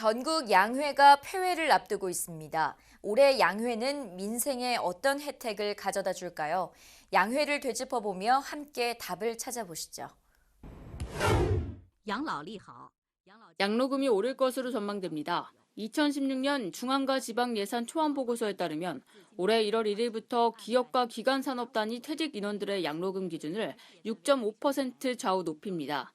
전국 양회가 폐회를 앞두고 있습니다. 올해 양회는 민생에 어떤 혜택을 가져다 줄까요? 양회를 되짚어 보며 함께 답을 찾아보시죠. 양로금이 오를 것으로 전망됩니다. 2016년 중앙과 지방 예산 초안 보고서에 따르면 올해 1월 1일부터 기업과 기관 산업단이 퇴직 인원들의 양로금 기준을 6.5% 좌우 높입니다.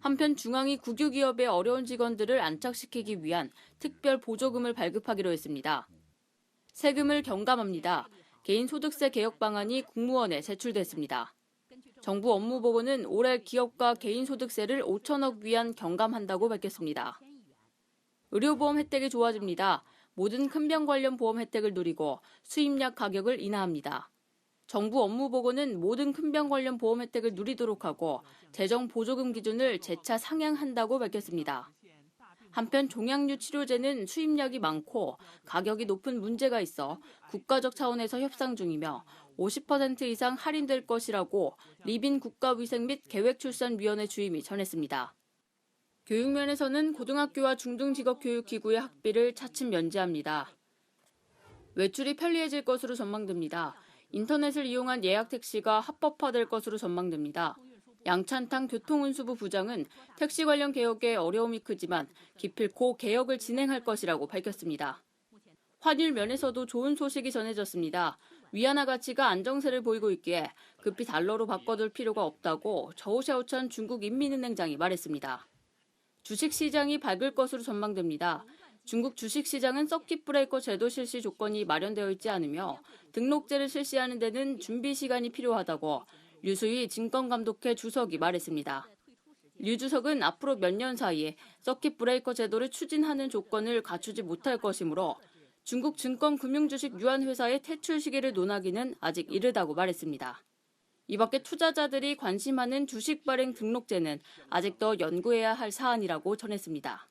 한편 중앙이 국유기업의 어려운 직원들을 안착시키기 위한 특별 보조금을 발급하기로 했습니다. 세금을 경감합니다. 개인소득세 개혁 방안이 국무원에 제출됐습니다. 정부 업무보고는 올해 기업과 개인소득세를 5천억 위안 경감한다고 밝혔습니다. 의료보험 혜택이 좋아집니다. 모든 큰 병 관련 보험 혜택을 누리고 수입약 가격을 인하합니다. 정부 업무 보고는 모든 큰 병 관련 보험 혜택을 누리도록 하고 재정 보조금 기준을 재차 상향한다고 밝혔습니다. 한편 종양류 치료제는 수입약이 많고 가격이 높은 문제가 있어 국가적 차원에서 협상 중이며 50% 이상 할인될 것이라고 리빈 국가위생 및 계획출산위원회 주임이 전했습니다. 교육면에서는 고등학교와 중등직업교육기구의 학비를 차츰 면제합니다. 외출이 편리해질 것으로 전망됩니다. 인터넷을 이용한 예약 택시가 합법화될 것으로 전망됩니다. 양찬탕 교통운수부 부장은 택시 관련 개혁에 어려움이 크지만 기필코 개혁을 진행할 것이라고 밝혔습니다. 환율 면에서도 좋은 소식이 전해졌습니다. 위안화 가치가 안정세를 보이고 있기에 급히 달러로 바꿔둘 필요가 없다고 저우샤오찬 중국 인민은행장이 말했습니다. 주식시장이 밝을 것으로 전망됩니다. 중국 주식시장은 서킷 브레이커 제도 실시 조건이 마련되어 있지 않으며 등록제를 실시하는 데는 준비 시간이 필요하다고 류수희 증권감독회 주석이 말했습니다. 류 주석은 앞으로 몇 년 사이에 서킷 브레이커 제도를 추진하는 조건을 갖추지 못할 것이므로 중국 증권금융주식 유한회사의 퇴출 시기를 논하기는 아직 이르다고 말했습니다. 이 밖에 투자자들이 관심하는 주식 발행 등록제는 아직 더 연구해야 할 사안이라고 전했습니다.